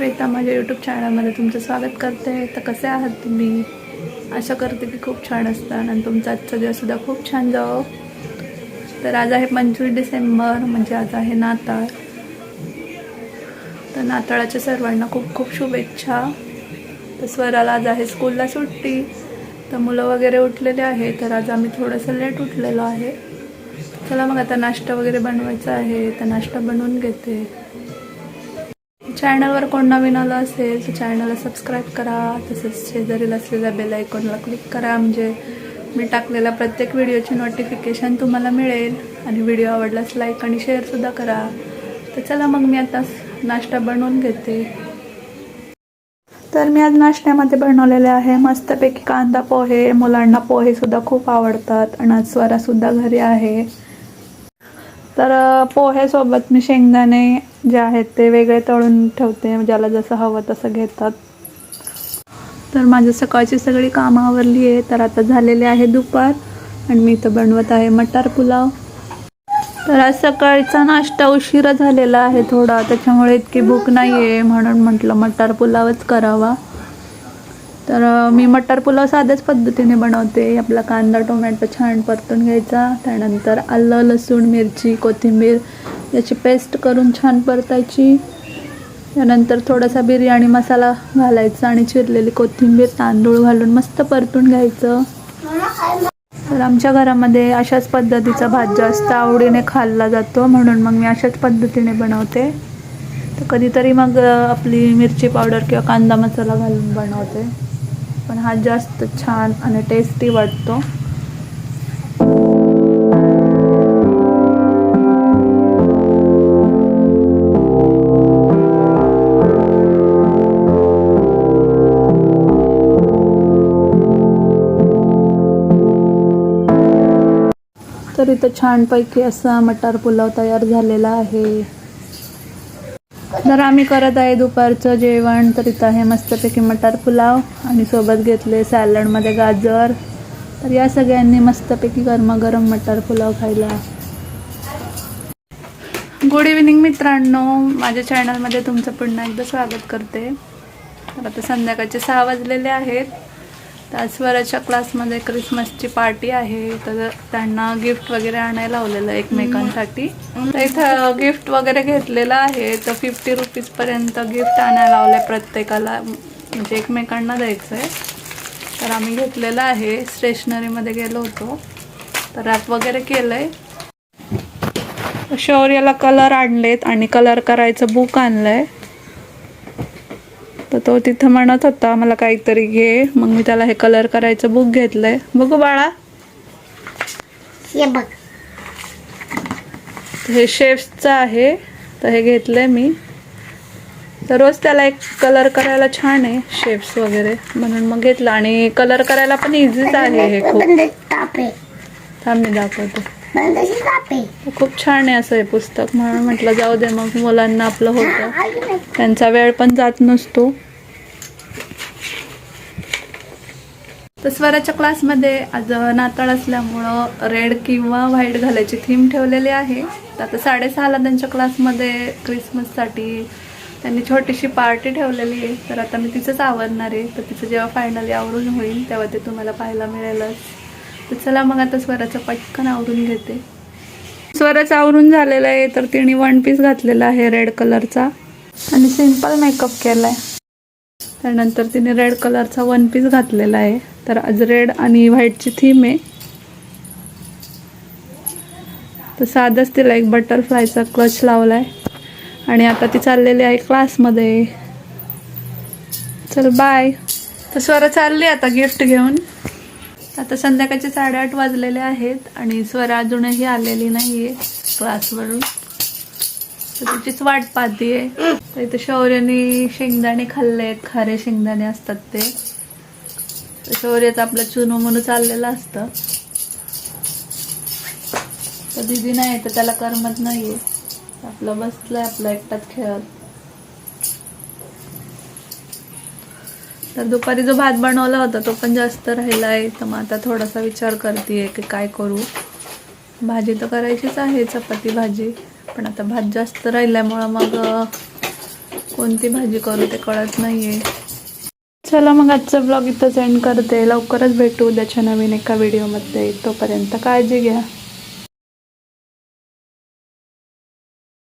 YouTube चॅनलमध्ये तुमचं स्वागत करते. तर कसे आहात तुम्ही? आशा करते की खूप छान असतात आणि तुमचा आजचा दिवससुद्धा खूप छान जावं. तर आज आहे पंचवीस डिसेंबर म्हणजे आज आहे नाताळ. तर नाताळाच्या सर्वांना खूप खूप शुभेच्छा. तर स्वराला आज आहे स्कूलला सुट्टी. तर मुलं वगैरे उठलेले आहे तर आज आम्ही थोडंसं लेट उठलेलो आहे. चला मग आता नाश्ता वगैरे बनवायचा आहे तर नाश्ता बनवून घेते. चॅनलवर कोण नवीन आलं असेल तर चॅनलला सबस्क्राईब करा. तसेच शेजारील असलेल्या बेल आयकॉनला क्लिक करा. म्हणजे मी टाकलेल्या प्रत्येक व्हिडिओची नोटिफिकेशन तुम्हाला मिळेल. आणि व्हिडिओ आवडल्यास लाईक आणि शेअरसुद्धा करा. तर चला मग मी आता नाश्ता बनवून घेते. तर मी आज नाश्त्यामध्ये बनवलेले आहे मस्तपैकी कांदा पोहे. मुलांना पोहेसुद्धा खूप आवडतात आणि आज स्वरासुद्धा घरी आहे. तर पोह्यासोबत मी शेंगदाणे जे आहेत ते वेगळे तळून ठेवते ज्याला जसं हवं तसं घेतात. तर माझी सकाळची सगळी कामं आवरली आहे तर आता झालेले आहे दुपार आणि मी इथं बनवत आहे मटार पुलाव. तर आज सकाळचा नाश्ता उशिरा झालेला आहे थोडा त्याच्यामुळे इतकी भूक नाही आहे म्हणून म्हटलं मटार पुलावच करावा. तर मी मटार पुलाव साध्याच पद्धतीने बनवते. आपला कांदा टोमॅटो छान परतून घ्यायचा त्यानंतर आलं लसूण मिरची कोथिंबीर याची पेस्ट करून छान परतायची. त्यानंतर थोडासा बिर्याणी मसाला घालायचा आणि चिरलेली कोथिंबीर तांदूळ घालून मस्त परतून घ्यायचं. तर आमच्या घरामध्ये अशाच पद्धतीचा भात जास्त आवडीने खाल्ला जातो म्हणून मग मी अशाच पद्धतीने बनवते. तर कधीतरी मग आपली मिरची पावडर किंवा कांदा मसाला घालून बनवते. पण हा जास्त छान आणि टेस्टी वाटतो. तर इथं छानपैकी असा मटार पुलाव तयार झालेला आहे. तर आम्ही करत आहे दुपारचं जेवण. तर इथं आहे मस्तपैकी मटार पुलाव. आणि सोबत घेतले सॅलडमध्ये गाजर. तर या सगळ्यांनी मस्तपैकी गरमागरम मटार पुलाव खायला. गुड इव्हिनिंग मित्रांनो. माझ्या चॅनलमध्ये तुमचं पुन्हा एकदा स्वागत करते. तर आता संध्याकाळचे सहा वाजलेले आहेत. तर आज स्वराच्या क्लासमध्ये क्रिसमसची पार्टी आहे. तर त्यांना गिफ्ट वगैरे आणायला लावलेलं आहे एकमेकांसाठी. तर इथं गिफ्ट वगैरे घेतलेलं आहे. तर फिफ्टी रुपीजपर्यंत गिफ्ट आणायला लावलं आहे प्रत्येकाला. म्हणजे एकमेकांना द्यायचं आहे तर आम्ही घेतलेलं आहे. स्टेशनरीमध्ये गेलो होतो. तर रॅप वगैरे केलं आहे शौर्याला कलर आणलेत आणि कलर करायचं बुक आणलंय. तर तो तिथं म्हणत होता मला काहीतरी घे. मग मी त्याला हे कलर करायचं बुक घेतलंय. बघू बाळा. हे बघ. हे शेफ्सचं आहे. तर हे घेतलंय मी. तर रोज त्याला एक कलर करायला छान आहे शेप्स वगैरे. म्हणून मग घेतलं. आणि कलर करायला पण इझीच आहे हे खूप. थांब मी दाखवते. खूप छान आहे असं हे पुस्तक म्हणून म्हटलं जाऊ दे मग मुलांना आपलं होतं. त्यांचा वेळ पण जात नसतो. तर स्वराच्या क्लासमध्ये आज नाताळ असल्यामुळं रेड किंवा व्हाईट घालायची थीम ठेवलेली आहे. तर आता साडेसहाला त्यांच्या क्लासमध्ये क्रिसमससाठी त्यांनी छोटीशी पार्टी ठेवलेली आहे. तर आता मी तिचंच आवरणार आहे. तर तिचं जेव्हा फायनली आवरून होईल तेव्हा ते तुम्हाला पाहायला मिळेलच. तर चला मग आता स्वराचं पटकन आवरून घेते. स्वराचं आवरून झालेलं आहे तर तिने वन पीस घातलेला आहे रेड कलरचा आणि सिंपल मेकअप केलाय. त्यानंतर तिने रेड कलरचा वन पीस घातलेला आहे. तर आज रेड आणि व्हाईटची थीम आहे. तर साधंच तिला एक बटरफ्लायचा क्लच लावलाय. आणि आता ती चाललेली आहे क्लासमध्ये चल बाय तर स्वरा चालली आता गिफ्ट घेऊन. आता संध्याकाळचे साडेआठ वाजलेले आहेत आणि स्वरा अजूनही आलेली नाहीये क्लासवरून. तर तिचीच वाट पाहतीये. तर इथे शौर्याने शेंगदाणे खाल्लेत खारे शेंगदाणे असतात ते. शौर्याचं आपलं चुनो म्हणून चाललेलं असतं. तर दिदी नाही तर त्याला करमत नाहीये. आपलं बसलंय आपलं एकटाच खेळत. तर दुपारी जो भात बनवला होता तो पण जास्त राहिला आहे तर मग आता थोडासा विचार करते की काय करू. भाजी तर करायचीच आहे चपाती भाजी. पण आता भात जास्त राहिल्यामुळं मग कोणती भाजी करू ते कळत नाहीये. चला मग आजचा ब्लॉग इथंच एंड करते. लवकरच भेटू उद्याच्या नवीन एका व्हिडिओमध्ये तोपर्यंत काळजी घ्या.